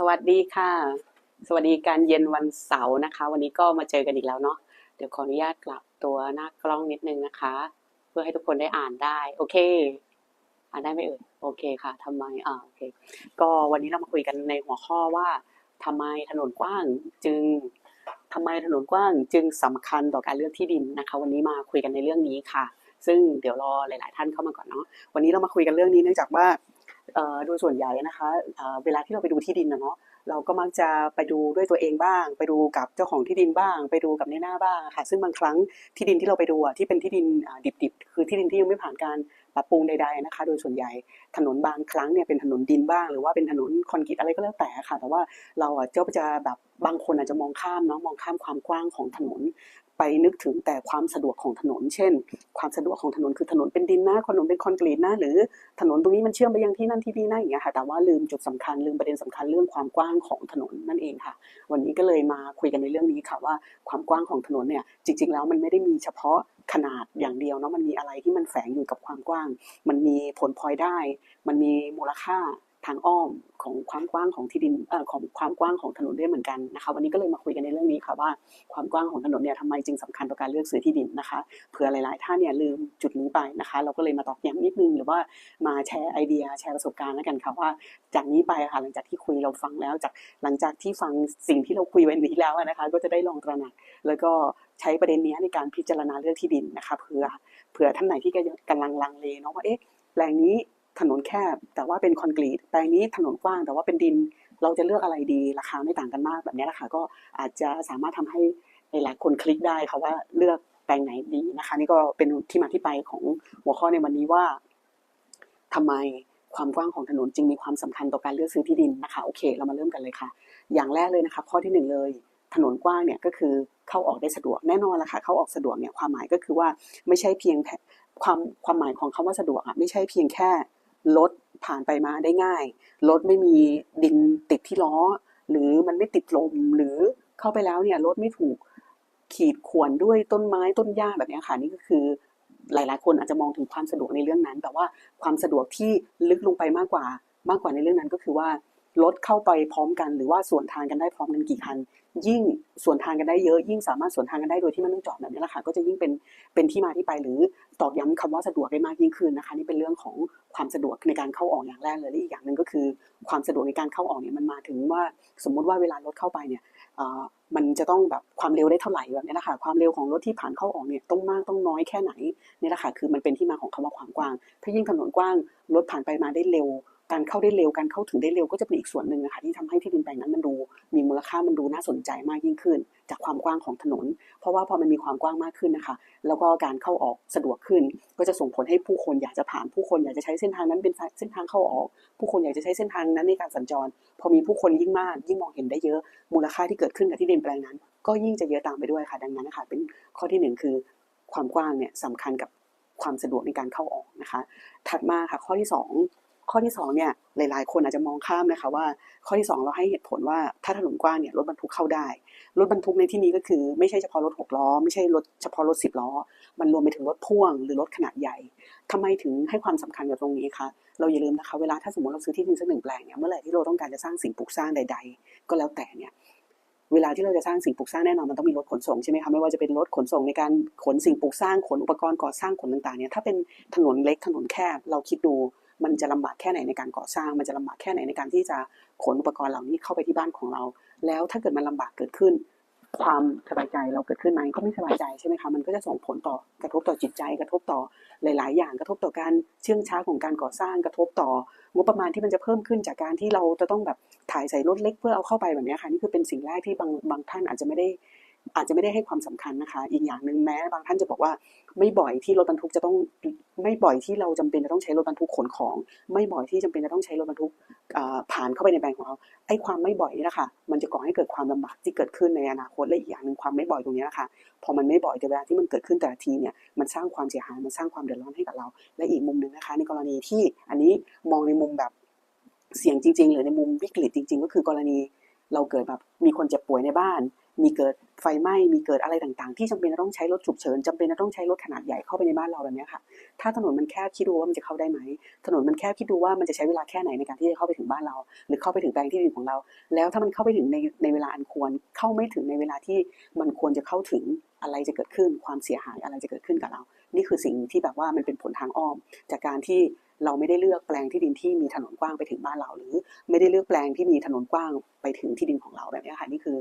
สวัสดีค่ะ สวัสดีการเย็นวันเสาร์นะคะ วันนี้ก็มาเจอกันอีกแล้วเนาะเดี๋ยวขออนุญาตกลับตัวหน้ากล้องนิดนึงนะคะ เพื่อให้ทุกคนได้อ่านได้ โอเค อ่านได้ไหมเอ่ยโอเคค่ะทำไมอ่าโอเค ก็วันนี้เรามาคุยกันในหัวข้อว่าทำไมถนนกว้างจึงทำไมถนนกว้างจึงสำคัญต่อการเลือกที่ดินนะคะ วันนี้มาคุยกันในเรื่องนี้ค่ะ ซึ่งเดี๋ยวรอหลาย ๆ ท่านเข้ามาก่อนเนาะวันนี้เรามาคุยกันเรื่องนี้เนื่องจากว่า โดยส่วนใหญ่นะคะเเวลาที่เราไปดูที่ดินนะเนาะเราก็มักจะไปดูด้วยตัวเองบ้าง ไปดูกับเจ้าของที่ดินบ้าง ไปดูกับในหน้าบ้างค่ะ ซึ่งบางครั้งที่ดินที่เราไปดูที่เป็นที่ดินดิบๆ คือที่ดินที่ยังไม่ผ่านการปรับปรุงใดๆนะคะ โดยส่วนใหญ่ถนนบางครั้งเนี่ยเป็นถนนดินบ้าง หรือว่าเป็นถนนคอนกรีตอะไรก็แล้วแต่ค่ะ แต่ว่าเราอะก็จะแบบบางคนอาจจะมองข้ามเนาะมองข้ามความกว้างของถนน ไปนึกถึงแต่ความสะดวกของถนน เช่น ความสะดวกของถนนคือถนนเป็นดินนะถนนเป็นคอนกรีตนะหรือถนนตรงนี้มันเชื่อมไปยังที่นั่นที่นี่นะอย่างเงี้ยค่ะแต่ว่าลืมจุดสำคัญลืมประเด็นสำคัญเรื่องความกว้างของถนนนั่นเองค่ะ วันนี้ก็เลยมาคุยกันในเรื่องนี้ค่ะว่าความกว้างของถนนเนี่ยจริง ๆ แล้วมันไม่ได้มีเฉพาะขนาดอย่างเดียวเนาะมันมีอะไรที่มันแฝงอยู่กับความกว้าง มันมีผลพลอยได้ มันมีมูลค่า ทางอ้อมของความกว้างของที่ดินเอ่อของความกว้างของถนนด้วยเหมือนกันนะคะ วันนี้ก็เลยมาคุยกันในเรื่องนี้ค่ะว่าความกว้างของถนนเนี่ยทำไมจึงสำคัญต่อการเลือกซื้อที่ดินนะคะเผื่อหลาย ๆ ท่านเนี่ยลืมจุดนี้ไปนะคะ เราก็เลยมาตอกย้ำนิดนึงหรือว่ามาแชร์ไอเดียแชร์ประสบการณ์แล้วกันค่ะว่า จากนี้ไปค่ะหลังจากที่คุยเราฟังแล้วจากหลังจากที่ฟังสิ่งที่เราคุยวันนี้แล้วนะคะ ก็จะได้ลองตระหนักแล้วก็ใช้ประเด็นนี้ในการพิจารณาเลือกที่ดินนะคะเผื่อเผื่อท่านไหนที่กำลังลังเลเนาะว่าเอ๊ะแปลงนี้ ถนนแคบแต่ว่าเป็นคอนกรีตแปลงนี้ถนนกว้าง แต่ว่าเป็นดินเราจะเลือกอะไรดีราคาไม่ต่างกันมากแบบนี้แหละค่ะก็อาจจะสามารถทำให้หลายๆคนคลิกได้ค่ะว่าเลือกแปลงไหนดีนะคะ นี่ก็เป็นที่มาที่ไปของหัวข้อในวันนี้ว่าทำไมความกว้างของถนนจึงมีความสำคัญต่อการเลือกซื้อที่ดินนะคะโอเค เรามาเริ่มกันเลยค่ะ อย่างแรกเลยนะคะข้อที่หนึ่งเลยถนนกว้างเนี่ยก็คือเข้าออกได้สะดวกแน่นอนละค่ะเข้าออกสะดวกเนี่ยความหมายก็คือว่าไม่ใช่เพียงความความหมายของคำว่าสะดวกอะไม่ใช่เพียงแค่ รถผ่านไปมาได้ง่าย รถไม่มีดินติดที่ล้อ หรือมันไม่ติดลม หรือเข้าไปแล้วเนี่ยรถไม่ถูกขีดข่วนด้วยต้นไม้ต้นหญ้าแบบนี้ค่ะนี่ก็คือหลาย ๆ คนอาจจะมองถึงความสะดวกในเรื่องนั้น แต่ว่าความสะดวกที่ลึกลงไปมากกว่า มากกว่าในเรื่องนั้นก็คือว่ารถเข้าไปพร้อมกัน หรือว่าสวนทางกันได้พร้อมกันกี่คัน ยิ่งสวนทางกันได้เยอะ ยิ่งสามารถสวนทางกันได้โดยที่ไม่ต้องจอดแบบนี้แหละค่ะก็จะยิ่งเป็นเป็นที่มาที่ไปหรือตอกย้ำคำว่าสะดวกได้มากยิ่งขึ้นนะคะนี่เป็นเรื่องของความสะดวกในการเข้าออกอย่างแรกเลยและอีกอย่างหนึ่งก็คือ ความสะดวกในการเข้าออกเนี่ยมันมาถึงว่าสมมุติว่าเวลารถเข้าไปเนี่ยมันจะต้องแบบความเร็วได้เท่าไหร่แบบนี้แหละค่ะความเร็วของรถที่ผ่านเข้าออกเนี่ยต้องมากต้องน้อยแค่ไหนนี่แหละค่ะคือมันเป็นที่มาของคำว่าความกว้าง ถ้ายิ่งถนนกว้างรถผ่านไปมาได้เร็ว การเข้าได้เร็วการเข้าถึงได้เร็วก็จะเป็นอีกส่วนหนึ่งนะคะที่ทำให้ที่ดินแปลงนั้นมันดู มีมูลค่ามันดูน่าสนใจมากยิ่งขึ้น จากความกว้างของถนน เพราะว่าพอมันมีความกว้างมากขึ้นนะคะ แล้วก็การเข้าออกสะดวกขึ้น ก็จะส่งผลให้ผู้คนอยากจะผ่านผู้คนอยากจะใช้เส้นทางนั้นเป็นเส้นทางเข้าออก ผู้คนอยากจะใช้เส้นทางนั้นในการสัญจร พอมีผู้คนยิ่งมาก ยิ่งมองเห็นได้เยอะ มูลค่าที่เกิดขึ้นกับที่ดินแปลงนั้น ก็ยิ่งจะเยอะตามไปด้วยค่ะ ดังนั้นนะคะเป็นข้อที่หนึ่งคือ ความกว้างเนี่ยสำคัญกับความสะดวกในการเข้าออกนะคะ ถัดมาค่ะข้อที่สอง ข้อที่สองเนี่ยหลาย ๆ คนอาจจะมองข้ามนะคะว่า ข้อที่สองเราให้เหตุผลว่าถ้าถนนกว้างเนี่ยรถบรรทุกเข้าได้ รถบรรทุกในที่นี้ก็คือ ไม่ใช่เฉพาะรถหกล้อไม่ใช่รถเฉพาะรถสิบล้อ มันรวมไปถึงรถพ่วงหรือรถขนาดใหญ่ทำไมถึงให้ความสำคัญกับตรงนี้คะเราอย่าลืมนะคะเวลาถ้าสมมติเราซื้อที่ดินสักหนึ่งแปลงเนี่ยเมื่อไหร่ที่เราต้องการจะสร้างสิ่งปลูกสร้างใด ๆ ก็แล้วแต่เนี่ยเวลาที่เราจะสร้างสิ่งปลูกสร้างแน่นอนมันต้องมีรถขนส่งใช่ไหมคะไม่ว่าจะเป็นรถขนส่งในการขนสิ่งปลูกสร้างขนอุปกรณ์ก่อสร้างขนต่างๆเนี่ยถ้าเป็นถนนเล็กถนนแคบเราคิดดู มันจะลำบากแค่ไหนในการก่อสร้าง มันจะลำบากแค่ไหนในการที่จะขนอุปกรณ์เหล่านี้เข้าไปที่บ้านของเรา แล้วถ้าเกิดมันลำบากเกิดขึ้น ความสบายใจเราเกิดขึ้นไหมก็ไม่สบายใจใช่ไหมคะมันก็จะส่งผลต่อกระทบต่อจิตใจ กระทบต่อหลาย ๆ อย่างกระทบต่อการเชื่องช้าของการก่อสร้างกระทบต่องบประมาณที่มันจะเพิ่มขึ้นจากการที่เราจะต้องแบบถ่ายใส่รถเล็กเพื่อเอาเข้าไปแบบนี้ค่ะนี่คือเป็นสิ่งแรกที่บางบางท่านอาจจะไม่ได้ อาจจะไม่ได้ให้ความสำคัญนะคะ อีกอย่างหนึ่งแม้บางท่านจะบอกว่า ไม่บ่อยที่รถบรรทุกจะต้องไม่บ่อยที่เราจำเป็นจะต้องใช้รถบรรทุกขนของ ไม่บ่อยที่จำเป็นจะต้องใช้รถบรรทุกผ่านเข้าไปในแบงก์ของเราไอ้ความไม่บ่อยนี่แหละค่ะมันจะก่อให้เกิดความลำบากที่เกิดขึ้นในอนาคตและอีกอย่างหนึ่งความไม่บ่อยตรงนี้แหละค่ะพอมันไม่บ่อยแต่เวลาที่มันเกิดขึ้นแต่ละทีเนี่ยมันสร้างความเสียหายมันสร้างความเดือดร้อนให้กับเรา และอีกมุมหนึ่งนะคะ ในกรณีที่อันนี้มองในมุมแบบเสี่ยงจริง ๆ หรือในมุมวิกฤตจริง ๆ ก็คือกรณี เราเกิดแบบมีคนเจ็บป่วยในบ้าน มีเกิดไฟไหม้ มีเกิดอะไรต่างๆ ที่จำเป็นจะต้องใช้รถฉุกเฉินจำเป็นจะต้องใช้รถขนาดใหญ่เข้าไปในบ้านเราแบบนี้ค่ะ ถ้าถนนมันแคบคิดดูว่ามันจะเข้าได้ไหม ถนนมันแคบคิดดูว่ามันจะใช้เวลาแค่ไหนในการที่จะเข้าไปถึงบ้านเรา หรือเข้าไปถึงแปลงที่ดินของเรา แล้วถ้ามันเข้าไปถึงในในเวลาอันควร เข้าไม่ถึงในเวลาที่มันควรจะเข้าถึงอะไรจะเกิดขึ้น ความเสียหายอะไรจะเกิดขึ้นกับเรา นี่คือสิ่งที่แบบว่ามันเป็นผลทางอ้อม จากการที่ เราไม่ได้เลือกแปลงที่ดินที่มีถนนกว้างไปถึงบ้านเรา หรือไม่ได้เลือกแปลงที่มีถนนกว้างไปถึงที่ดินของเราแบบนี้ค่ะนี่คือ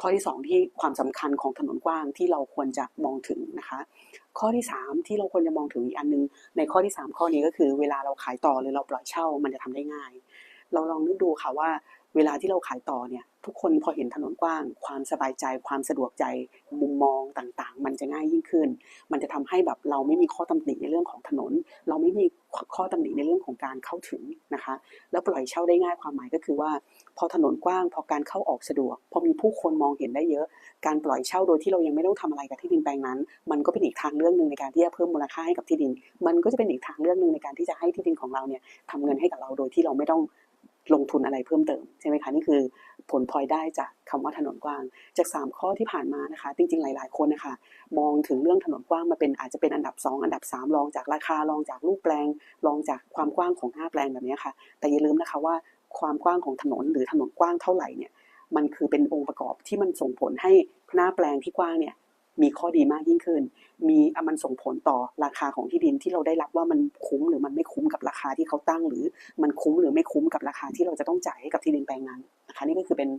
ข้อที่สองที่ความสำคัญของถนนกว้างที่เราควรจะมองถึงนะคะ ข้อที่สามที่เราควรจะมองถึงอีกอันนึง ในข้อที่สามข้อนี้ก็คือเวลาเราขายต่อหรือเราปล่อยเช่ามันจะทำได้ง่าย เราลองนึกดูค่ะว่า เวลาที่เราขายต่อเนี่ยทุกคนพอเห็นถนนกว้าง ความสบายใจ ความสะดวกใจมุมมองต่างๆ จะง่ายยิ่งขึ้น มันจะทำให้แบบเราไม่มีข้อตำหนิในเรื่องของถนน เราไม่มีข้อตำหนิในเรื่องของการเข้าถึงนะคะ แล้วปล่อยเช่าได้ง่ายความหมายก็คือว่า พอถนนกว้าง พอการเข้าออกสะดวก พอมีผู้คนมองเห็นได้เยอะ การปล่อยเช่าโดยที่เรายังไม่ต้องทำอะไรกับที่ดินแปลงนั้น มันก็เป็นอีกทางเรื่องหนึ่งในการที่จะเพิ่มมูลค่าให้กับที่ดิน มันก็จะเป็นอีกทางเรื่องหนึ่งในการที่จะให้ที่ดินของเราเนี่ยทำเงินให้กับเราโดยที่เราไม่ต้องลงทุนอะไรเพิ่มเติมใช่ไหมคะนี่คือ ผลพลอยได้จากคำว่าถนนกว้าง จาก 3 ข้อที่ผ่านมานะคะ จริงๆ หลาย ๆ คนนะคะ มองถึงเรื่องถนนกว้างมาเป็นอาจจะเป็นอันดับ 2 อันดับ 3 รองจากราคารองจากรูปแปลงรองจากความกว้างของหน้าแปลงแบบนี้ค่ะ แต่อย่าลืมนะคะว่าความกว้างของถนนหรือถนนกว้างเท่าไหร่เนี่ยมันคือเป็นองค์ประกอบที่มันส่งผลให้หน้าแปลงที่กว้างเนี่ยมีข้อดีมากยิ่งขึ้น มีมันส่งผลต่อราคาของที่ดินที่เราได้รับว่ามันคุ้มหรือมันไม่คุ้มกับราคาที่เขาตั้ง หรือมันคุ้มหรือไม่คุ้มกับราคาที่เราจะต้องจ่ายให้กับที่ดินแปลงนั้น นะคะนี่ก็คือเป็น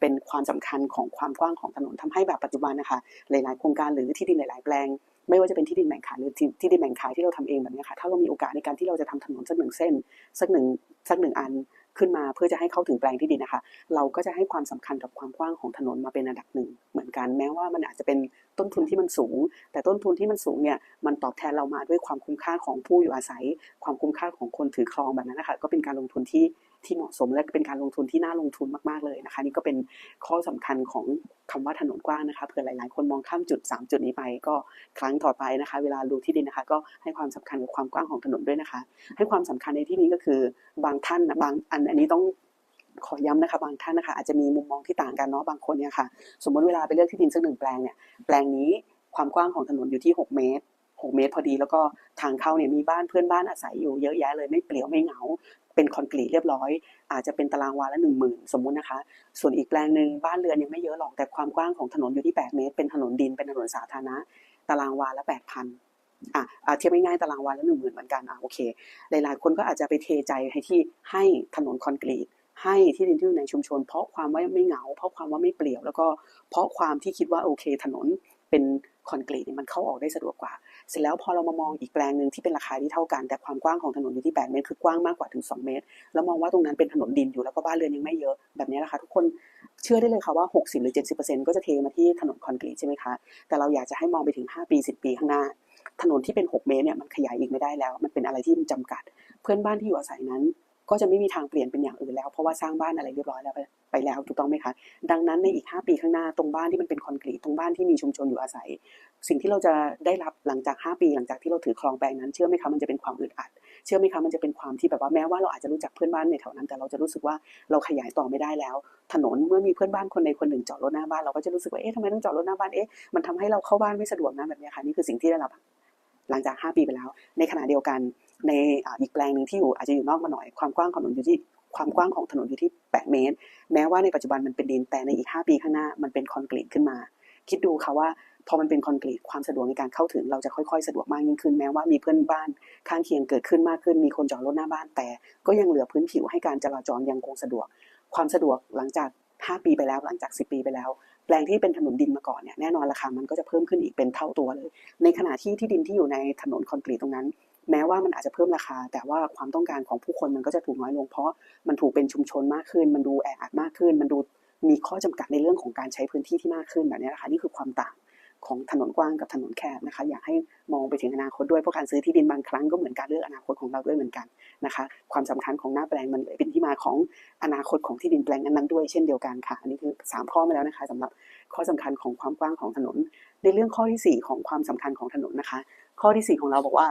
เป็นความสำคัญของความกว้างของถนนทำให้แบบปัจจุบันนะคะหลาย ๆ โครงการหรือที่ดินหลาย ๆ แปลง ไม่ว่าจะเป็นที่ดินแบ่งขายหรือที่ดินแบ่งขายที่เราทำเองแบบนี้ค่ะถ้าเรามีโอกาสในการที่เราจะทำถนนสักหนึ่งเส้นสักหนึ่งสักหนึ่งอันขึ้นมาเพื่อจะให้เข้าถึงแปลงที่ดินนะคะ เราก็จะให้ความสำคัญกับความกว้างของถนนมาเป็นอันดับหนึ่งเหมือนกันแม้ว่ามันอาจจะเป็นต้นทุนที่มันสูง แต่ต้นทุนที่มันสูงเนี่ยมันตอบแทนเรามาด้วยความคุ้มค่าของผู้อยู่อาศัย ความคุ้มค่าของคนถือครองแบบนั้นนะคะก็เป็นการลงทุนที่ ที่เหมาะสมและเป็นการลงทุนที่น่าลงทุนมากๆเลยนะคะ นี่ก็เป็นข้อสำคัญของคำว่าถนนกว้างนะคะเผื่อหลายๆ คนมองข้ามจุด 3 จุดนี้ไป ก็ครั้งต่อไปนะคะ เวลาดูที่ดินนะคะ ก็ให้ความสำคัญกับความกว้างของถนนด้วยนะคะ ให้ความสำคัญในที่นี้ก็คือบางท่านนะบางอันอันนี้ต้องขอย้ำนะคะบางท่านนะคะอาจจะมีมุมมองที่ต่างกันเนาะบางคนเนี่ยค่ะ สมมติเวลาไปเลือกที่ดินสักหนึ่งแปลงเนี่ยแปลงนี้ความกว้างของถนนอยู่ที่ 6 เมตร 6 เมตรพอดี แล้วก็ทางเข้าเนี่ยมีบ้านเพื่อนบ้านอาศัยอยู่เยอะแยะเลยไม่เปลี่ยวไม่เหงา เป็นคอนกรีตเรียบร้อย อาจจะเป็นตารางวาละหนึ่งหมื่นสมมุตินะคะ ส่วนอีกแปลงหนึ่งบ้านเรือนยังไม่เยอะหรอกแต่ความกว้างของถนนอยู่ที่ 8 เมตร เป็นถนนดินเป็นถนนสาธารณะตารางวาละ 8,000อะอะเทียบง่ายๆตารางวาละหนึ่งหมื่นเหมือนกันอะโอเค หลายๆ คนก็อาจจะไปเทใจให้ที่ให้ถนนคอนกรีต ให้ที่ดินที่อยู่ในชุมชน เพราะความว่าไม่เหงา เพราะความว่าไม่เปลี่ยว แล้วก็เพราะความที่คิดว่าโอเค ถนนเป็นคอนกรีตเนี่ยมันเข้าออกได้สะดวกกว่า เสร็จแล้วพอเรามามองอีกแปลงหนึ่งที่เป็นราคาที่เท่ากัน แต่ความกว้างของถนนอยู่ที่8เมตรคือกว้างมากกว่าถึง 2 เมตร แล้วมองว่าตรงนั้นเป็นถนนดินอยู่แล้วก็บ้านเรือนยังไม่เยอะแบบนี้นะคะทุกคนเชื่อได้เลยค่ะว่า 60 หรือ 70%ก็จะเทมาที่ถนนคอนกรีตใช่ไหมคะแต่เราอยากจะให้มองไปถึง 5 ปี 10 ปีข้างหน้า ถนนที่เป็น 6 เมตรเนี่ยมันขยายอีกไม่ได้แล้ว มันเป็นอะไรที่มันจำกัด เพื่อนบ้านที่อยู่อาศัยนั้นก็จะไม่มีทางเปลี่ยนเป็นอย่างอื่นแล้ว เพราะว่าสร้างบ้านอะไรเรียบร้อยแล้วไปแล้วถูกต้องไหมคะ ดังนั้นในอีก 5 ปีข้างหน้าตรงบ้านที่มันเป็นคอนกรีตตรงบ้านที่มีชุมชนอยู่อาศัย สิ่งที่เราจะได้รับหลังจาก 5 ปี หลังจากที่เราถือครองแปลงนั้น เชื่อไหมคะมันจะเป็นความอึดอัด เชื่อไหมคะมันจะเป็นความที่แบบว่าแม้ว่าเราอาจจะรู้จักเพื่อนบ้านในแถวนั้น แต่เราจะรู้สึกว่าเราขยายต่อไม่ได้แล้ว ถนนเมื่อมีเพื่อนบ้านคนใดคนหนึ่งจอดรถหน้าบ้านเราก็จะรู้สึกว่าเอ๊ะทำไมต้องจอดรถหน้าบ้านเอ๊ะมันทำให้เราเข้าบ้านไม่สะดวกนะแบบนี้ค่ะนี่คือสิ่งที่ได้รับหลังจาก 5 ปีไปแล้ว ในขณะเดียวกันในอีกแปลงหนึ่งที่อยู่อาจจะอยู่นอกมาหน่อยความกว้างของถนนอยู่ที่ความกว้างของถนนอยู่ที่ 8 เมตร แม้ว่าในปัจจุบันมันเป็นดินแต่ในอีก 5 ปีข้างหน้ามันเป็นคอนกรีตขึ้นมา คิดดูค่ะว่า พอมันเป็นคอนกรีตความสะดวกในการเข้าถึงเราจะค่อยๆ สะดวกมากยิ่งขึ้นแม้ว่ามีเพื่อนบ้านข้างเคียงเกิดขึ้นมากขึ้น มีคนจอดรถหน้าบ้าน แต่ก็ยังเหลือพื้นผิวให้การจราจรยังคงสะดวก ความสะดวกหลังจาก 5 ปีไปแล้วหลังจาก 10 ปีไปแล้วแปลงที่เป็นถนนดินมาก่อนเนี่ยแน่นอนราคามันก็จะเพิ่มขึ้นอีกเป็นเท่าตัวเลย ในขณะที่ที่ดินที่อยู่ในถนนคอนกรีตตรงนั้น แม้ว่ามันอาจจะเพิ่มราคา แต่ว่าความต้องการของผู้คนมันก็จะถูกน้อยลง เพราะมันถูกเป็นชุมชนมากขึ้น มันดูแออัดมากขึ้น มันดูมีข้อจำกัดในเรื่องของการใช้พื้นที่ที่มากขึ้นแบบนี้นะคะนี่คือความต่าง ของถนนกว้างกับถนนแคบนะคะอยากให้มองไปถึงอนาคตด้วยเพราะการซื้อที่ดินบางครั้งก็เหมือนการเลือกอนาคตของเราด้วยเหมือนกันนะคะความสำคัญของหน้าแปลงมันเป็นที่มาของอนาคตของที่ดินแปลงนั้นๆด้วยเช่นเดียวกันค่ะ อันนี้คือ 3 ข้อมาแล้วนะคะสำหรับข้อสำคัญของความกว้างของถนน ในเรื่องข้อที่ 4 ของความสำคัญของถนนนะคะ ข้อที่ 4 ของเราบอกว่า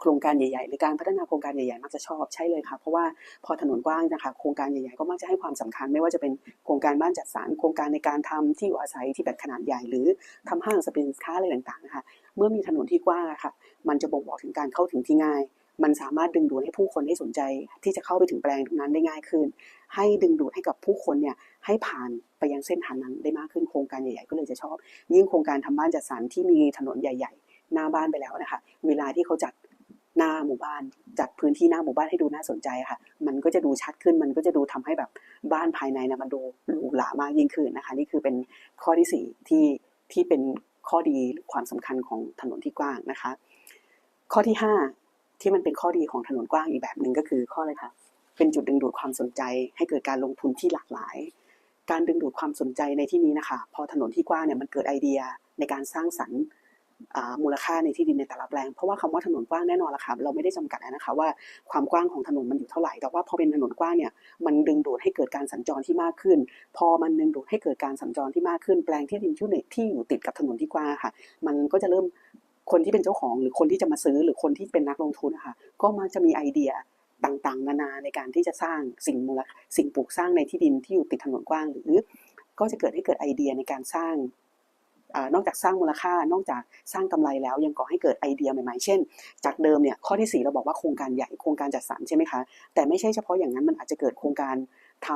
โครงการใหญ่ๆ หรือการพัฒนาโครงการใหญ่ๆ มักจะชอบใช่เลยค่ะ เพราะว่าพอถนนกว้างนะคะโครงการใหญ่ๆ ก็มักจะให้ความสำคัญ ไม่ว่าจะเป็นโครงการบ้านจัดสรรโครงการในการทำที่อยู่อาศัยที่แบบขนาดใหญ่ หรือทำห้างสรรพสินค้าอะไรต่างๆนะคะเมื่อมีถนนที่กว้างอะค่ะ มันจะบ่งบอกถึงการเข้าถึงที่ง่าย มันสามารถดึงดูดให้ผู้คนได้สนใจ ที่จะเข้าไปถึงแปลงตรงนั้นได้ง่ายขึ้น ให้ดึงดูดให้กับผู้คนเนี่ยให้ผ่านไปยังเส้นทางนั้นได้มากขึ้นโครงการใหญ่ๆ ก็เลยจะชอบ ยิ่งโครงการทำบ้านจัดสรรที่มีถนนใหญ่ ๆ หน้าบ้านไปแล้วนะคะ เวลาที่เขาจัด หน้าหมู่บ้าน จัดพื้นที่หน้าหมู่บ้านให้ดูน่าสนใจค่ะ มันก็จะดูชัดขึ้นมันก็จะดูทำให้แบบบ้านภายในนะมันดูหรูหรามากยิ่งขึ้นนะคะ นี่คือเป็นข้อที่สี่ที่ที่เป็นข้อดีความสำคัญของถนนที่กว้างนะคะ ข้อที่ห้าที่มันเป็นข้อดีของถนนกว้างอีกแบบหนึ่งก็คือข้ออะไรคะเป็นจุดดึงดูดความสนใจ ให้เกิดการลงทุนที่หลากหลาย การดึงดูดความสนใจในที่นี้นะคะ พอถนนที่กว้างเนี่ยมันเกิดไอเดียในการสร้างสรรค์ มูลค่าในที่ดินในแต่ละแปลง เพราะว่าคำว่าถนนกว้างแน่นอนละค่ะเราไม่ได้จำกัดนะคะว่าความกว้างของถนนมันอยู่เท่าไหร่ แต่ว่าพอเป็นถนนกว้างเนี่ยมันดึงดูดให้เกิดการสัญจรที่มากขึ้น พอมันดึงดูดให้เกิดการสัญจรที่มากขึ้น แปลงที่ดินที่ที่อยู่ติดกับถนนที่กว้างค่ะ มันก็จะเริ่มคนที่เป็นเจ้าของหรือคนที่จะมาซื้อหรือคนที่เป็นนักลงทุนนะคะก็มักจะมีไอเดียต่างๆ นานาในการที่จะสร้างสิ่งมูลสิ่งปลูกสร้างในที่ดินที่อยู่ติดถนนกว้าง หรือ ก็จะเกิดให้เกิดไอเดียในการสร้าง นอกจากสร้างมูลค่านอกจากสร้างกำไรแล้วยังก่อให้เกิดไอเดียใหม่ๆ เช่น จากเดิมเนี่ยข้อที่สี่เราบอกว่าโครงการใหญ่โครงการจัดสรรใช่ไหมคะ แต่ไม่ใช่เฉพาะอย่างนั้นมันอาจจะเกิดโครงการท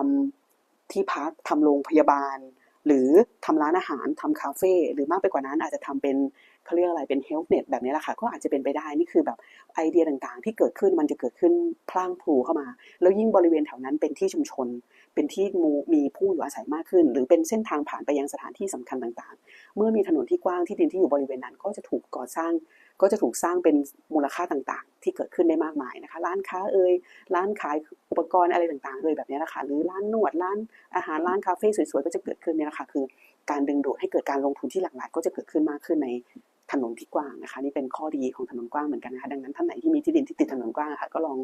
ำที่พักทำโรงพยาบาล หรือทำร้านอาหารทำคาเฟ่หรือมากไปกว่านั้นอาจจะทำเป็นเขาเรียกอะไรเป็นเฮลท์เน็ตแบบนี้แหละค่ะก็อาจจะเป็นไปได้นี่คือแบบไอเดียต่างๆ ที่เกิดขึ้นมันจะเกิดขึ้นพล่างพลูเข้ามา แล้วยิ่งบริเวณแถวนั้นเป็นที่ชุมชน เป็นที่มูมีผู้อยู่อาศัยมากขึ้น หรือเป็นเส้นทางผ่านไปยังสถานที่สำคัญต่างๆ เมื่อมีถนนที่กว้างที่ดินที่อยู่บริเวณนั้น ก็จะถูกก่อสร้างก็จะถูกสร้างเป็นมูลค่าต่างๆ ที่เกิดขึ้นได้มากมายนะคะ ร้านค้าเอ่ยร้านขายอุปกรณ์อะไรต่างๆเอ่ยแบบนี้นะคะหรือร้านนวดร้านอาหารร้านคาเฟ่สวยๆก็จะเกิดขึ้นเนี่ยนะคะคือ การดึงดูดให้เกิดการลงทุนที่หลากหลายก็จะเกิดขึ้นมากขึ้นในถนนที่กว้างนะคะนี่เป็นข้อดีของถนนกว้างเหมือนกันนะคะดังนั้นท่านไหนที่มีที่ดินที่ติดถนนกว้างอะค่ะก็ลอง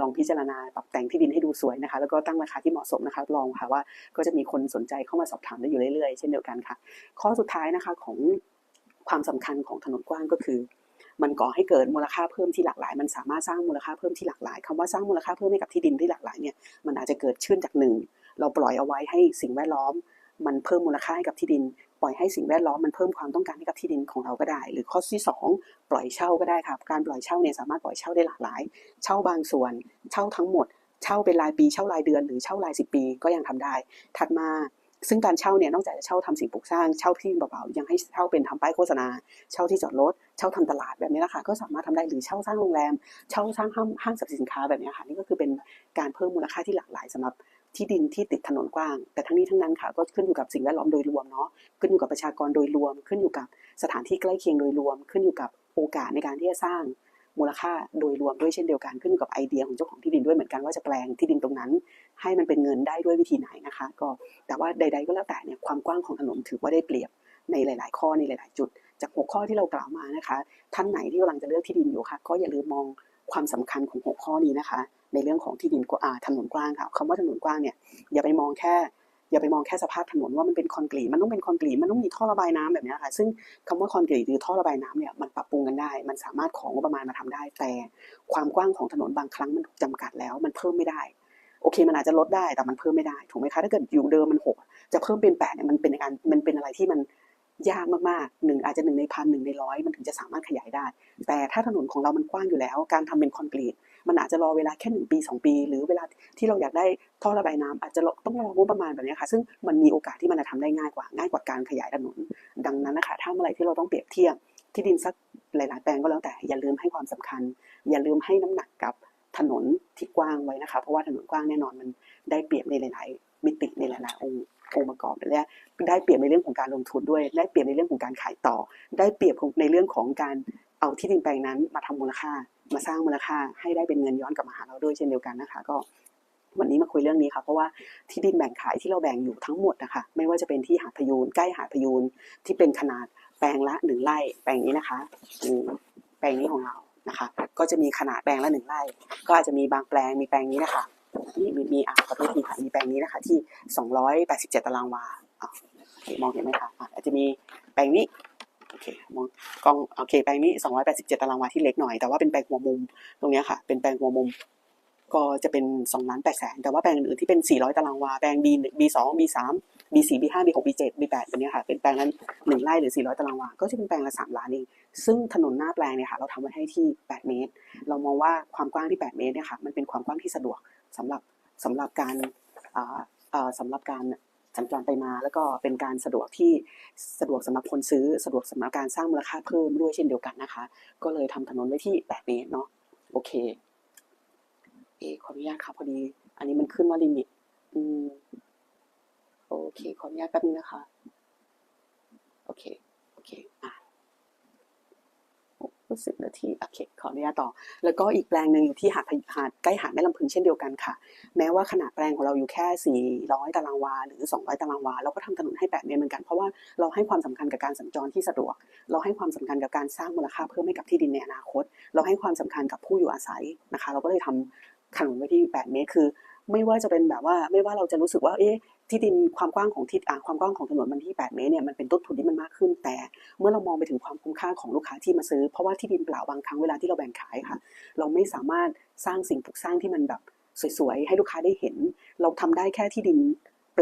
ลองพิจารณาปรับแต่งที่ดินให้ดูสวยนะคะ แล้วก็ตั้งราคาที่เหมาะสมนะคะลองค่ะว่าก็จะมีคนสนใจเข้ามาสอบถามได้อยู่เรื่อยๆ เช่นเดียวกันค่ะ ข้อสุดท้ายนะคะของความสำคัญของถนนกว้างก็คือมันก่อให้เกิดมูลค่าเพิ่มที่หลากหลาย มันสามารถสร้างมูลค่าเพิ่มที่หลากหลายคำว่าสร้างมูลค่าเพิ่มให้กับที่ดินที่หลากหลายเนี่ย มันอาจจะเกิดขึ้นจากหนึ่ง เราปล่อยเอาไว้ให้สิ่งแวดล้อม มันเพิ่มมูลค่าให้กับที่ดิน ปล่อยให้สิ่งแวดล้อมมันเพิ่มความต้องการให้กับที่ดินของเราก็ได้ หรือข้อที่สองปล่อยเช่าก็ได้ครับการปล่อยเช่าเนี่ยสามารถปล่อยเช่าได้หลากหลาย เช่าบางส่วน เช่าทั้งหมด เช่าเป็นรายปี เช่ารายเดือน หรือเช่ารายสิบปีก็ยังทำได้ ถัดมาซึ่งการเช่าเนี่ยนอกจากจะเช่าทำสิ่งปลูกสร้าง เช่าที่เปล่าๆยังให้เช่าเป็นทำป้ายโฆษณา เช่าที่จอดรถ เช่าทำตลาดแบบนี้แหละค่ะก็สามารถทำได้หรือเช่าสร้างโรงแรม เช่าสร้างห้างห้างสรรพสินค้าแบบนี้ค่ะนี่ก็คือเป็นการเพิ่มมูลค่าที่หลากหลายสำหรับ ที่ดินที่ติดถนนกว้าง แต่ทั้งนี้ทั้งนั้นค่ะก็ขึ้นอยู่กับสิ่งแวดล้อมโดยรวมเนาะขึ้นอยู่กับประชากรโดยรวม ขึ้นอยู่กับสถานที่ใกล้เคียงโดยรวม ขึ้นอยู่กับโอกาสในการที่จะสร้างมูลค่าโดยรวมด้วยเช่นเดียวกันขึ้นอยู่กับไอเดียของเจ้าของที่ดินด้วยเหมือนกันว่าจะแปลงที่ดินตรงนั้น ให้มันเป็นเงินได้ด้วยวิธีไหนนะคะ ก็แต่ว่าใด ๆ ก็แล้วแต่เนี่ยความกว้างของถนนถือว่าได้เปรียบในหลาย ๆ ข้อในหลาย ๆ จุด จากหัวข้อที่เรากล่าวมานะคะ ท่านไหนที่กำลังจะเลือกที่ดินอยู่ค่ะ ก็อย่าลืมมองความสำคัญของหัวข้อนี้นะคะ ในเรื่องของที่ดินกว่าอ่าถนนกว้างค่ะคำว่าถนนกว้างเนี่ยอย่าไปมองแค่ อย่าไปมองแค่สภาพถนนว่ามันเป็นคอนกรีตมันต้องเป็นคอนกรีตมันต้องมีท่อระบายน้ำแบบนี้ค่ะซึ่งคำว่าคอนกรีตหรือท่อระบายน้ำเนี่ยมันปรับปรุงกันได้ มันสามารถของงบประมาณมาทำได้ แต่ความกว้างของถนนบางครั้งมันถูกจำกัดแล้วมันเพิ่มไม่ได้โอเคมันอาจจะลดได้แต่มันเพิ่มไม่ได้ถูกไหมคะถ้าเกิดอยู่เดิมมันหกจะเพิ่มเป็นแปดเนี่ยมันเป็นการมันเป็นอะไรที่มัน ยากมากๆหนึ่งอาจจะหนึ่งในพันหนึ่งในร้อยมันถึงจะสามารถขยายได้ แต่ถ้าถนนของเรามันกว้างอยู่แล้ว การทำเป็นคอนกรีตมันอาจจะรอเวลาแค่หนึ่งปีสองปี หรือเวลาที่เราอยากได้ท่อระบายน้ำอาจจะต้องรองบประมาณแบบนี้ค่ะ ซึ่งมันมีโอกาสที่มันจะทำได้ง่ายกว่าง่ายกว่าการขยายถนน ดังนั้นนะคะถ้าเมื่อไรที่เราต้องเปรียบเทียบที่ดินสักหลาย ๆ แปลงก็แล้วแต่อย่าลืมให้ความสำคัญ อย่าลืมให้น้ำหนักกับถนนที่กว้างไว้นะคะ เพราะว่าถนนกว้างแน่นอนมันได้เปรียบในหลาย ๆ มิติในหลาย ๆ องค์ องค์ประกอบและได้เปรียบในเรื่องของการลงทุนด้วย ได้เปรียบในเรื่องของการขายต่อ ได้เปรียบในเรื่องของการเอาที่ดินแปลงนั้นมาทำมูลค่า มาสร้างมูลค่าให้ได้เป็นเงินย้อนกลับมาหาเราด้วยเช่นเดียวกันนะคะ ก็วันนี้มาคุยเรื่องนี้ค่ะเพราะว่าที่ดินแบ่งขายที่เราแบ่งอยู่ทั้งหมดนะคะไม่ว่าจะเป็นที่หาดพยูนใกล้หาดพยูนที่เป็นขนาดแปลงละหนึ่งไร่แปลงนี้นะคะแปลงนี้ของเรานะคะ ก็จะมีขนาดแปลงละหนึ่งไร่ ก็อาจจะมีบางแปลงมีแปลงนี้นะคะ นี่มีมีอะขอโทษทีค่ะมีแปลงนี้นะคะ ที่สองร้อยแปดสิบเจ็ดตารางวาอะโอเคมองเห็นไหมคะอะอาจจะมีแปลงนี้โอเคมองกล้องโอเคแปลงนี้ 287 ตารางวาที่เล็กหน่อยแต่ว่าเป็นแปลงหัวมุมตรงนี้ค่ะ เป็นแปลงหัวมุม ก็จะเป็น2ล้าน8แสนแต่ว่าแปลงอื่นที่เป็น 400 ตารางวาแปลง B 1 B 2 B 3 B 4 B 5 B 6 B 7 B 8ตัวเนี้ยค่ะเป็นแปลงนั้น1ไร่หรือ 400 ตารางวาก็จะเป็นแปลงละ3ล้านเองซึ่งถนนหน้าแปลงเนี่ยค่ะเราทำไว้ให้ที่ 8 เมตร เรามองว่าความกว้างที่ 8 เมตรเนี่ยค่ะมันเป็นความกว้างที่สะดวก สำหรับสำหรับการอ่าอ่าสำหรับการสัญจรไปมาแล้วก็เป็นการสะดวกที่สะดวกสำหรับคนซื้อสะดวกสำหรับการสร้างมูลค่าเพิ่มด้วยเช่นเดียวกันนะคะ ก็เลยทำถนนไว้ที่8เมตรเนาะโอเคเอขออนุญาตค่ะพอดี อันนี้มันขึ้นว่าลิมิตอืมโอเคขออนุญาตแป๊บนึงนะคะโอเคโอเคอะ สิบนาทีโอเคขออนุญาตต่อ แล้วก็อีกแปลงหนึ่งอยู่ที่หาดพหาดใกล้หาดแม่ลำพึงเช่นเดียวกันค่ะ แม้ว่าขนาดแปลงของเราอยู่แค่ 400 ตารางวา หรือ 200 ตารางวา เราก็ทำถนนให้8เมตรเหมือนกันเพราะว่าเราให้ความสำคัญกับการสัญจรที่สะดวก เราให้ความสำคัญกับการสร้างมูลค่าเพิ่มให้กับที่ดินในอนาคต เราให้ความสำคัญกับผู้อยู่อาศัยนะคะ เราก็เลยทำถนนไว้ที่ 8 เมตรคือไม่ว่าจะเป็นแบบว่าไม่ว่าเราจะรู้สึกว่าเอ๊ะ ที่ดินความกว้างของที่ความกว้างของถนนมันที่ 8 เมตรเนี่ยมันเป็นต้นทุนที่มันมากขึ้น แต่เมื่อเรามองไปถึงความคุ้มค่าของลูกค้าที่มาซื้อ เพราะว่าที่ดินเปล่าบางครั้งเวลาที่เราแบ่งขายค่ะ เราไม่สามารถสร้างสิ่งปลูกสร้างที่มันแบบสวยๆ ให้ลูกค้าได้เห็น เราทำได้แค่ที่ดิน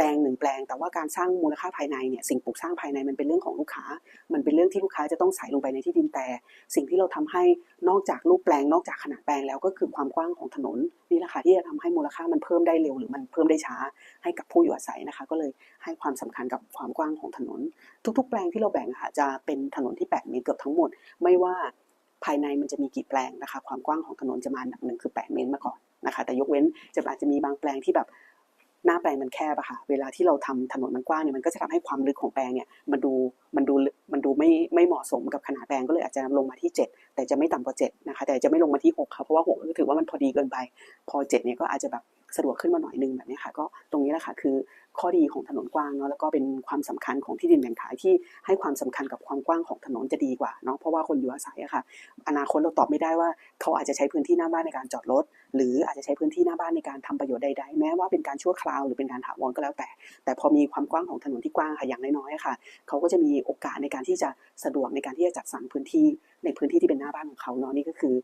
ลงหนึ่งแปลง แต่ว่าการสร้างมูลค่าภายในเนี่ยสิ่งปลูกสร้างภายในมันเป็นเรื่องของลูกค้า มันเป็นเรื่องที่ลูกค้าจะต้องใส่ลงไปในที่ดินแต่ สิ่งที่เราทำให้นอกจากรูปแปลง นอกจากขนาดแปลงแล้วก็คือความกว้างของถนนนี่แหละค่ะที่จะทำให้มูลค่ามันเพิ่มได้เร็วหรือมันเพิ่มได้ช้าให้กับผู้อยู่อาศัยนะคะ ก็เลยให้ความสำคัญกับความกว้างของถนน ทุก ๆ แปลงที่เราแบ่งค่ะจะเป็นถนนที่8เมตรเกือบทั้งหมด ไม่ว่าภายในมันจะมีกี่แปลงนะคะ ความกว้างของถนนจะมานับหนึ่งคือ 8 เมตรมาก่อนนะคะ แต่ยกเว้นจะอาจจะมีบางแปลงที่แบบ หน้าแปลงมันแคบอะค่ะ เวลาที่เราทำถนนมันกว้างเนี่ยมันก็จะทำให้ความลึกของแปลงเนี่ยมันดูมันดูมันดูไม่ไม่เหมาะสมกับขนาดแปลงก็เลยอาจจะลงมาที่ 7 แต่จะไม่ต่ำกว่า7นะคะแต่จะไม่ลงมาที่6ค่ะเพราะว่า6ก็ถือว่ามันพอดีเกินไป พอ7เนี่ยก็อาจจะแบบสะดวกขึ้นมาหน่อยนึงแบบนี้ค่ะ ก็ตรงนี้แหละค่ะคือ ข้อดีของถนนกว้างเนาะแล้วก็เป็นความสำคัญของที่ดินแบ่งขายที่ให้ความสำคัญกับความกว้างของถนนจะดีกว่าเนาะเพราะว่าคนอยู่อาศัยอะค่ะอนาคตเราตอบไม่ได้ว่าเขาอาจจะใช้พื้นที่หน้าบ้านในการจอดรถหรืออาจจะใช้พื้นที่หน้าบ้านในการทำประโยชน์ใด ๆ แม้ว่าเป็นการชั่วคราวหรือเป็นการถาวรก็แล้วแต่ แต่พอมีความกว้างของถนนที่กว้างค่ะอย่างน้อยๆอะค่ะเขาก็จะมีโอกาสในการที่จะสะดวกในการที่จะจัดสรรพื้นที่ในพื้นที่ที่เป็นหน้าบ้านของเขาเนาะนี่ก็คือ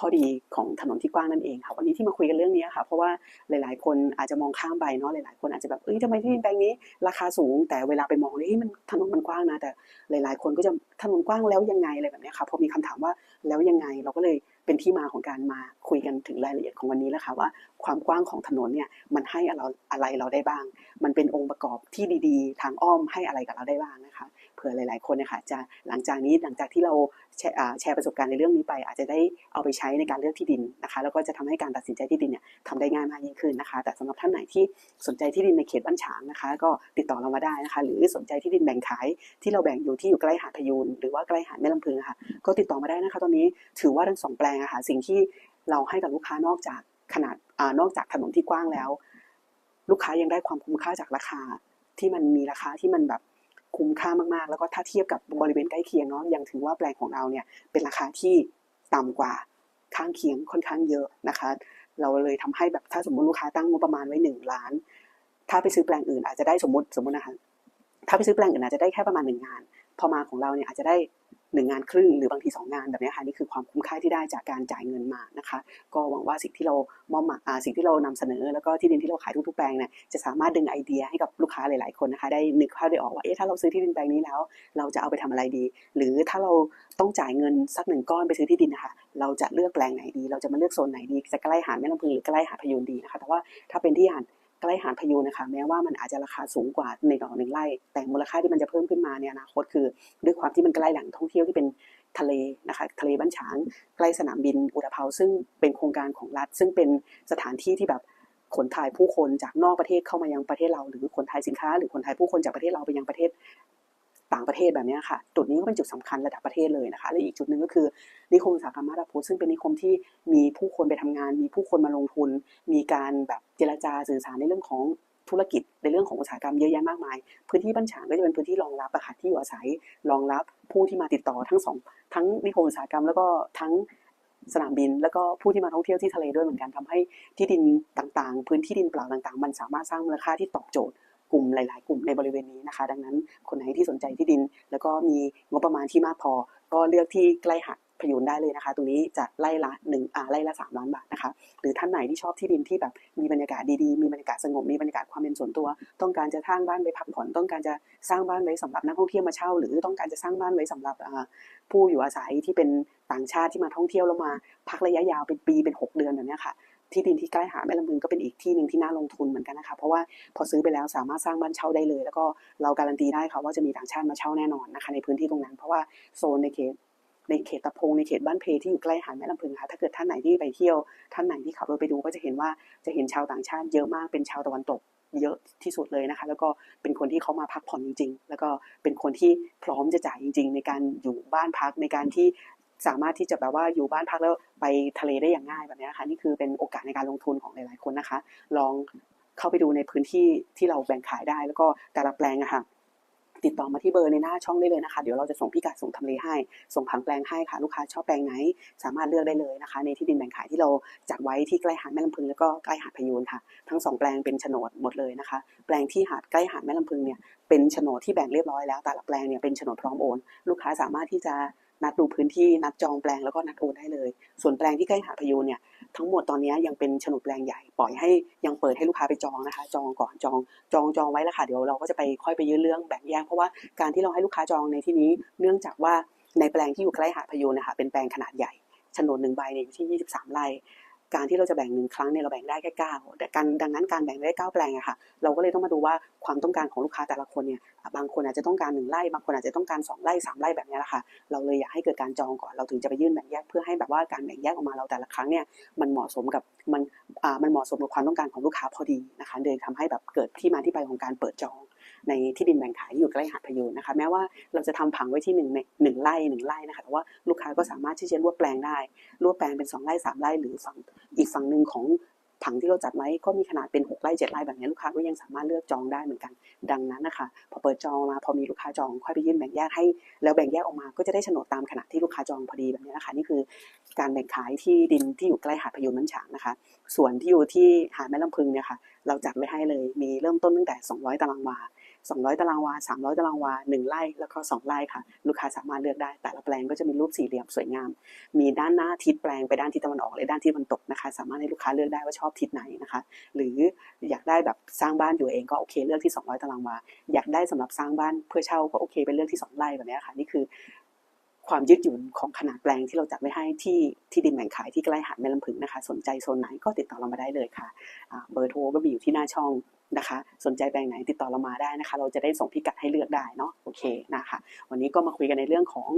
ข้อดีของถนนที่กว้างนั่นเองค่ะวันนี้ที่มาคุยกันเรื่องนี้ค่ะ เพราะว่าหลาย ๆ คนอาจจะมองข้ามไปเนาะหลาย ๆ คนอาจจะแบบเอ้ยทำไมที่ดินแปลงนี้ ราคาสูง แต่เวลาไปมองเฮ้ยมันถนนมันกว้างนะ แต่หลาย ๆ คนก็จะถนนกว้างแล้วยังไงอะไรแบบนี้ค่ะพอมีคำถามว่าแล้วยังไงเราก็เลยเป็นที่มาของการมาคุยกันถึงรายละเอียดของวันนี้แล้วค่ะว่าความกว้างของถนนเนี่ยมันให้เราอะไรเราได้บ้าง มันเป็นองค์ประกอบที่ดี ๆ ทางอ้อมให้อะไรกับเราได้บ้างนะคะ เผื่อหลาย ๆ คนเนี่ยค่ะจะหลังจากนี้หลังจากที่เราแชร์อ่าแชร์ประสบการณ์ในเรื่องนี้ไป อาจจะได้เอาไปใช้ในการเลือกที่ดินนะคะ แล้วก็จะทำให้การตัดสินใจที่ดินเนี่ยทำได้ง่ายมากยิ่งขึ้นนะคะ แต่สำหรับท่านไหนที่สนใจที่ดินในเขตบ้านฉางนะคะ ก็ติดต่อเรามาได้นะคะ หรือสนใจที่ดินแบ่งขายที่เราแบ่งอยู่ที่อยู่ใกล้หาดพะยูนหรือว่าใกล้หาดแม่ลำพึงะค่ะก็ติดต่อมาได้นะคะ ตอนนี้ถือว่าทั้งสองแปลงอะค่ะสิ่งที่เราให้กับลูกค้านอกจากขนาดอานอกจากถนนที่กว้างแล้ว ลูกค้ายังได้ความคุ้มค่าจากราคาที่มันมีราคาที่มันแบบ คุ้มค่ามากๆ แล้วก็ถ้าเทียบกับบริเวณใกล้เคียงเนาะยังถือว่าแปลงของเราเนี่ยเป็นราคาที่ต่ำกว่าข้างเคียงค่อนข้างเยอะนะคะ เราเลยทำให้แบบถ้าสมมติลูกค้าตั้งงบประมาณไว้หนึ่งล้าน ถ้าไปซื้อแปลงอื่นอาจจะได้สมมติสมมตินะคะถ้าไปซื้อแปลงอื่นอาจจะได้แค่ประมาณหนึ่งงาน พอมาของเราเนี่ยอาจจะได้ หนึ่งงานครึ่งหรือบางทีสองงานแบบนี้ค่ะนี่คือความคุ้มค่าที่ได้จากการจ่ายเงินมานะคะก็หวังว่าสิ่งที่เรามอบหมาสิ่งที่เรานำเสนอ แล้วก็ที่ดินที่เราขายทุกๆแปลงเนี่ยจะสามารถดึงไอเดียให้กับลูกค้าหลายๆคนนะคะได้นึกภาพได้ออกว่าเอ๊ะถ้าเราซื้อที่ดินแปลงนี้แล้ว เราจะเอาไปทำอะไรดี หรือถ้าเราต้องจ่ายเงินสักหนึ่งก้อนไปซื้อที่ดินนะคะเราจะเลือกแปลงไหนดี เราจะมาเลือกโซนไหนดีจะใกล้หาดแม่ลำพึงหรือใกล้หาดพยูนดีนะคะแต่ว่าถ้าเป็นที่หาด ใกล้หานพายูนนะคะแม้ว่ามันอาจจะราคาสูงกว่าในดอกหนึ่งไร่ แต่มูลค่าที่มันจะเพิ่มขึ้นมาในอนาคตคือ ด้วยความที่มันใกล้แหล่งท่องเที่ยวที่เป็นทะเลนะคะทะเลบ้านฉาง ใกล้สนามบินอุตภเปาซึ่งเป็นโครงการของรัฐ ซึ่งเป็นสถานที่ที่แบบขนถ่ายผู้คนจากนอกประเทศเข้ามายังประเทศเรา หรือขนถ่ายสินค้า หรือขนถ่ายผู้คนจากประเทศเราไปยังประเทศ ต่างประเทศแบบนี้ค่ะ จุดนี้ก็เป็นจุดสำคัญระดับประเทศเลยนะคะ และอีกจุดหนึ่งก็คือนิคมอุตสาหกรรมมาดาพุธซึ่งเป็นนิคมที่มีผู้คนไปทำงาน มีผู้คนมาลงทุน มีการแบบเจรจาสื่อสารในเรื่องของธุรกิจในเรื่องของอุตสาหกรรมเยอะแยะมากมาย พื้นที่บ้านฉางก็จะเป็นพื้นที่รองรับอะค่ะที่อยู่อาศัย รองรับผู้ที่มาติดต่อทั้งสองทั้งนิคมอุตสาหกรรมแล้วก็ทั้งสนามบิน แล้วก็ผู้ที่มาท่องเที่ยวที่ทะเลด้วยเหมือนกันทำให้ที่ดินต่างๆ พื้นที่ดินเปล่าต่างๆ มันสามารถสร้างมูลค่าที่ตอบโจทย์ กลุ่มหลาย ๆ กลุ่มในบริเวณนี้นะคะ ดังนั้นคนไหนที่สนใจที่ดิน แล้วก็มีงบประมาณที่มากพอ ก็เลือกที่ใกล้หาดพยูนได้เลยนะคะ ตรงนี้จะไล่ละหนึ่งอ่าไล่ละสามล้านบาทนะคะ หรือท่านไหนที่ชอบที่ดินที่แบบมีบรรยากาศดีๆ มีบรรยากาศสงบ มีบรรยากาศความเป็นส่วนตัว ต้องการจะสร้างบ้านไว้พักผ่อน ต้องการจะสร้างบ้านไว้สำหรับนักท่องเที่ยวมาเช่า หรือต้องการจะสร้างบ้านไว้สำหรับผู้อยู่อาศัยที่เป็นต่างชาติที่มาท่องเที่ยวแล้วมา พักระยะยาวเป็นปีเป็นหกเดือนแบบนี้ค่ะ ที่ดินที่ใกล้หาแม่ลำพึงก็เป็นอีกที่หนึ่งที่น่าลงทุนเหมือนกันนะคะ เพราะว่าพอซื้อไปแล้วสามารถสร้างบ้านเช่าได้เลย แล้วก็เราการันตีได้ค่ะว่าจะมีต่างชาติมาเช่าแน่นอนนะคะ ในพื้นที่ตรงนั้น เพราะว่าโซนในเขตในเขตตะพงในเขตบ้านเพที่อยู่ใกล้หาดแม่ลำพึงค่ะถ้าเกิดท่านไหนที่ไปเที่ยวท่านไหนที่ขับรถไปดูก็จะเห็นว่าจะเห็นชาวต่างชาติเยอะมากเป็นชาวตะวันตกเยอะที่สุดเลยนะคะ แล้วก็เป็นคนที่เขามาพักผ่อนจริง ๆ แล้วก็เป็นคนที่พร้อมจะจ่ายจริง ๆ ในการอยู่บ้านพักในการที่ สามารถที่จะแบบว่าอยู่บ้านพักแล้วไปทะเลได้อย่างง่ายแบบนี้นะคะนี่คือเป็นโอกาสในการลงทุนของหลาย ๆ คนนะคะ ลองเข้าไปดูในพื้นที่ที่เราแบ่งขายได้ แล้วก็แต่ละแปลงอะค่ะติดต่อมาที่เบอร์ในหน้าช่องได้เลยนะคะ เดี๋ยวเราจะส่งพิกัดส่งทำเลให้ ส่งผังแปลงให้ค่ะ ลูกค้าชอบแปลงไหน สามารถเลือกได้เลยนะคะ ในที่ดินแบ่งขายที่เราจัดไว้ที่ใกล้หาดแม่ลำพึงแล้วก็ใกล้หาดพยูนค่ะ ทั้งสองแปลงเป็นโฉนดหมดเลยนะคะ แปลงที่หาดใกล้หาดแม่ลำพึงเนี่ยเป็นโฉนดที่แบ่งเรียบร้อยแล้ว แต่ละแปลงเนี่ยเป็นโฉนดพร้อมโอน ลูกค้าสามารถที่จะ นัดดูพื้นที่นัดจองแปลงแล้วก็นัดโอนได้เลย ส่วนแปลงที่ใกล้หาดพยูนเนี่ยทั้งหมดตอนนี้ยังเป็นโฉนดแปลงใหญ่ปล่อยให้ยังเปิดให้ลูกค้าไปจองนะคะ จองก่อนจองจองจองไว้แล้วค่ะเดี๋ยวเราก็จะไปค่อยไปยื่นเรื่องแบ่งแยกเพราะว่าการที่เราให้ลูกค้าจองในที่นี้ เนื่องจากว่าในแปลงที่อยู่ใกล้หาดพยูนนะคะเป็นแปลงขนาดใหญ่โฉนดหนึ่งใบเนี่ยอยู่ที่ 23 ไร่ การที่เราจะแบ่งหนึ่งครั้งเนี่ยเราแบ่งได้แค่เก้าแต่การดังนั้นการแบ่งได้เก้าแปลงอะค่ะ เราก็เลยต้องมาดูว่าความต้องการของลูกค้าแต่ละคนเนี่ยบางคนอาจจะต้องการหนึ่งไร่บางคนอาจจะต้องการสองไร่สามไร่แบบนี้แหละค่ะเราเลยอยากให้เกิดการจองก่อนเราถึงจะไปยื่นแบ่งแยกเพื่อให้แบบว่าการแบ่งแยกออกมาเราแต่ละครั้งเนี่ยมันเหมาะสมกับมันอ่ามันเหมาะสมกับความต้องการของลูกค้าพอดีนะคะเลยทำให้แบบเกิดที่มาที่ไปของการเปิดจอง ในที่ดินแบ่งขายที่อยู่ใกล้หาดพะยูนนะคะ แม้ว่าเราจะทำผังไว้ที่หนึ่งหนึ่งไร่หนึ่งไร่นะคะแต่ว่าลูกค้าก็สามารถที่จะรวบแปลงได้รวบแปลงเป็นสองไร่สามไร่หรือฝั่งอีกฝั่งหนึ่งของผังที่เราจัดไว้ก็มีขนาดเป็นหกไร่เจ็ดไร่แบบนี้ลูกค้าก็ยังสามารถเลือกจองได้เหมือนกัน ดังนั้นนะคะพอเปิดจองมาพอมีลูกค้าจองค่อยไปยื่นแบ่งแยกให้ แล้วแบ่งแยกออกมาก็จะได้โฉนดตามขนาดที่ลูกค้าจองพอดีแบบนี้นะคะนี่คือการแบ่งขายที่ดินที่อยู่ใกล้หาดพะยูนน้ำฉางนะคะ ส่วนที่อยู่ที่หาดแม่ลำพึงเนี่ยค่ะเราจัดไว้ให้เลยมีเริ่มต้นตั้งแต่ 200 ตารางวา 200 ตารางวา 300 ตารางวา 1ไร่แล้วก็2ไร่ค่ะ ลูกค้าสามารถเลือกได้ แต่ละแปลงก็จะมีรูปสี่เหลี่ยมสวยงาม มีด้านหน้าทิศแปลงไปด้านทิศตะวันออกและด้านทิศตะวันตกนะคะ สามารถให้ลูกค้าเลือกได้ว่าชอบทิศไหนนะคะ หรืออยากได้แบบสร้างบ้านอยู่เองก็โอเคเลือกที่ 200 ตารางวา อยากได้สำหรับสร้างบ้านเพื่อเช่าก็โอเคเป็นเลือกที่ 2 ไร่แบบนี้ค่ะ นี่คือความยืดหยุ่นของขนาดแปลงที่เราจัดไว้ให้ที่ที่ดินแบ่งขายที่ใกล้หาดแม่ลำพึงนะคะ สนใจโซนไหนก็ติดต่อเรามาได้เลยค่ะ เบอร์โทรก็มีอยู่ที่หน้าช่อง นะคะ สนใจแปลงไหนติดต่อเรามาได้นะคะ เราจะได้ส่งพิกัดให้เลือกได้เนาะโอเคนะคะ วันนี้ก็มาคุยกันในเรื่องของ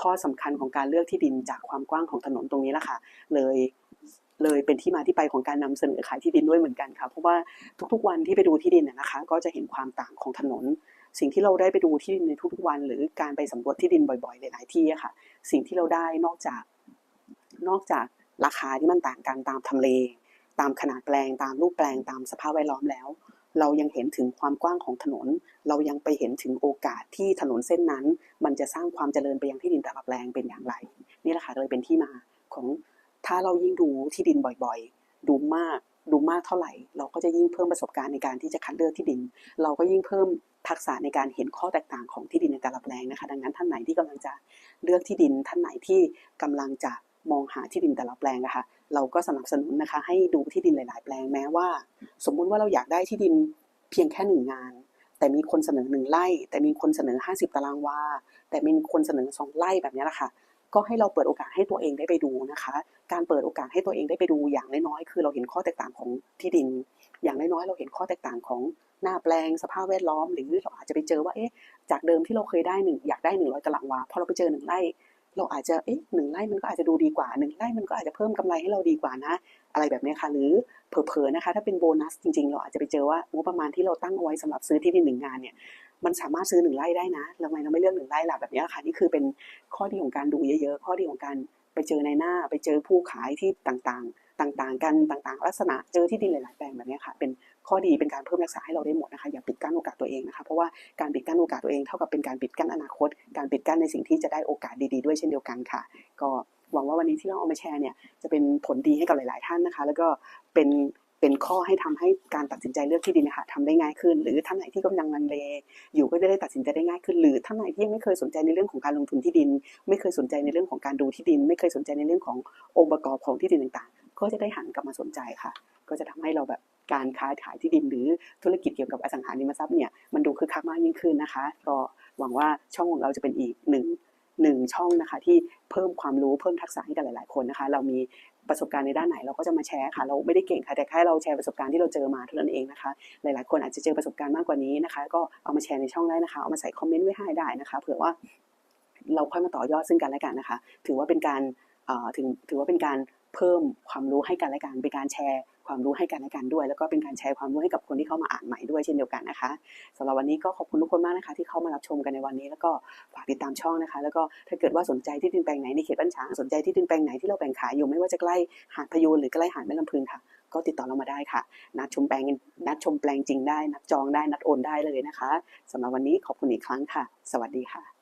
ข้อสำคัญของการเลือกที่ดินจากความกว้างของถนนตรงนี้แหละค่ะ เลยเลยเป็นที่มาที่ไปของการนำเสนอขายที่ดินด้วยเหมือนกันค่ะเพราะว่าทุกๆวันที่ไปดูที่ดินนะคะ ก็จะเห็นความต่างของถนน สิ่งที่เราได้ไปดูที่ดินในทุกๆวัน หรือการไปสำรวจที่ดินบ่อยๆหลายๆที่อะค่ะ สิ่งที่เราได้นอกจากนอกจากราคาที่มันต่างกันตามทำเล ตามขนาดแปลงตามรูปแปลงตามสภาพแวดล้อมแล้ว เรายังเห็นถึงความกว้างของถนน เรายังไปเห็นถึงโอกาสที่ถนนเส้นนั้น มันจะสร้างความเจริญไปยังที่ดินแต่ละแปลงเป็นอย่างไรนี่แหละค่ะเลยเป็นที่มาของถ้าเรายิ่งดูที่ดินบ่อยๆ ดูมากดูมากเท่าไหร่ เราก็จะยิ่งเพิ่มประสบการณ์ในการที่จะคัดเลือกที่ดิน เราก็ยิ่งเพิ่มทักษะในการเห็นข้อแตกต่างของที่ดินในแต่ละแปลงนะคะ ดังนั้นท่านไหนที่กำลังจะเลือกที่ดินท่านไหนที่กำลังจะ มองหาที่ดินแต่ละแปลงนะคะเราก็สนับสนุนนะคะ ให้ดูที่ดินหลาย ๆ แปลงแม้ว่า สมมุติว่าเราอยากได้ที่ดินเพียงแค่หนึ่งงาน แต่มีคนเสนอหนึ่งไร่ แต่มีคนเสนอ 50 ตารางวา แต่มีคนเสนอสองไร่แบบนี้แหละค่ะก็ให้เราเปิดโอกาสให้ตัวเองได้ไปดูนะคะ การเปิดโอกาสให้ตัวเองได้ไปดูอย่างน้อยๆ คือเราเห็นข้อแตกต่างของที่ดิน อย่างน้อยๆ เราเห็นข้อแตกต่างของหน้าแปลงสภาพแวดล้อม หรือเราอาจจะไปเจอว่า เอ๊ะ จากเดิมที่เราเคยได้หนึ่งอยากได้หนึ่งร้อยตารางวา พอเราไปเจอหนึ่งไร่ เราอาจจะเอ๊ะหนึ่งไร่มันก็อาจจะดูดีกว่าหนึ่งไร่มันก็อาจจะเพิ่มกำไรให้เราดีกว่านะ อะไรแบบนี้ค่ะ หรือเผลอๆนะคะ ถ้าเป็นโบนัสจริงๆ เราอาจจะไปเจอว่างบประมาณที่เราตั้งเอาไว้สำหรับซื้อที่ดินหนึ่งงานเนี่ยมันสามารถซื้อหนึ่งไร่ได้นะทำไมเราไม่เลือกหนึ่งไร่ล่ะแบบนี้ค่ะนี่คือเป็นข้อดีของการดูเยอะๆ ข้อดีของการไปเจอในหน้าไปเจอผู้ขายที่ต่างๆ ต่างๆ กันต่างๆ ลักษณะเจอที่ดินหลายๆแปลงแบบนี้ค่ะ เป็น ข้อดีเป็นการเพิ่มรักษาให้เราได้หมดนะคะอย่าปิดกั้นโอกาสตัวเองนะคะเพราะว่าการปิดกั้นโอกาสตัวเองเท่ากับเป็นการปิดกั้นอนาคต การปิดกั้นในสิ่งที่จะได้โอกาสดีๆด้วยเช่นเดียวกันค่ะ ก็หวังว่าวันนี้ที่เราเอามาแชร์เนี่ยจะเป็นผลดีให้กับหลาย ๆ ท่านนะคะ แล้วก็เป็นเป็นข้อให้ทำให้การตัดสินใจเลือกที่ดินนะคะทำได้ง่ายขึ้น หรือท่านไหนที่กำลังลังเลอยู่ก็จะได้ตัดสินใจได้ง่ายขึ้น หรือท่านไหนที่ยังไม่เคยสนใจในเรื่องของการลงทุนที่ดิน ไม่เคยสนใจในเรื่องของการดูที่ดิน ไม่เคยสนใจในเรื่องขององค์ประกอบของที่ดินต่าง ๆ ก็จะได้หันกลับมาสนใจค่ะ ก็จะทำให้เราแบบ การค้าขายที่ดินหรือธุรกิจเกี่ยวกับอสังหาริมทรัพย์เนี่ยมันดูคึกคักมากยิ่งขึ้นนะคะ ก็หวังว่าช่องของเราจะเป็นอีกหนึ่งหนึ่งช่องนะคะที่เพิ่มความรู้เพิ่มทักษะให้กับหลาย ๆ คนนะคะ เรามีประสบการณ์ในด้านไหนเราก็จะมาแชร์ค่ะ เราไม่ได้เก่งค่ะแต่แค่เราแชร์ประสบการณ์ที่เราเจอมาเท่านั้นเองนะคะ หลาย ๆ คนอาจจะเจอประสบการณ์มากกว่านี้นะคะ ก็เอามาแชร์ในช่องได้นะคะเอามาใส่คอมเมนต์ไว้ให้ได้นะคะเผื่อว่าเราค่อยมาต่อยอดซึ่งกันและกันนะคะ ถือว่าเป็นการเอ่อถึงถือว่าเป็นการเพิ่มความรู้ให้กันและกันเป็นการแชร์ ความรู้ให้กันและกันด้วย แล้วก็เป็นการแชร์ความรู้ให้กับคนที่เข้ามาอ่านใหม่ด้วยเช่นเดียวกันนะคะสำหรับวันนี้ก็ขอบคุณทุกคนมากนะคะ ที่เข้ามารับชมกันในวันนี้ แล้วก็ฝากติดตามช่องนะคะ แล้วก็ถ้าเกิดว่าสนใจที่ดินแปลงไหนในเขตบ้านฉางสนใจที่ดินแปลงไหนที่เราแบ่งขายอยู่ไม่ว่าจะใกล้หาดพยูนหรือใกล้หาดแม่ลำพึงค่ะก็ติดต่อเรามาได้ค่ะ นัดชมแปลงนัดชมแปลงจริงได้ นัดจองได้ นัดโอนได้เลยนะคะสำหรับวันนี้ขอบคุณอีกครั้งค่ะ สวัสดีค่ะ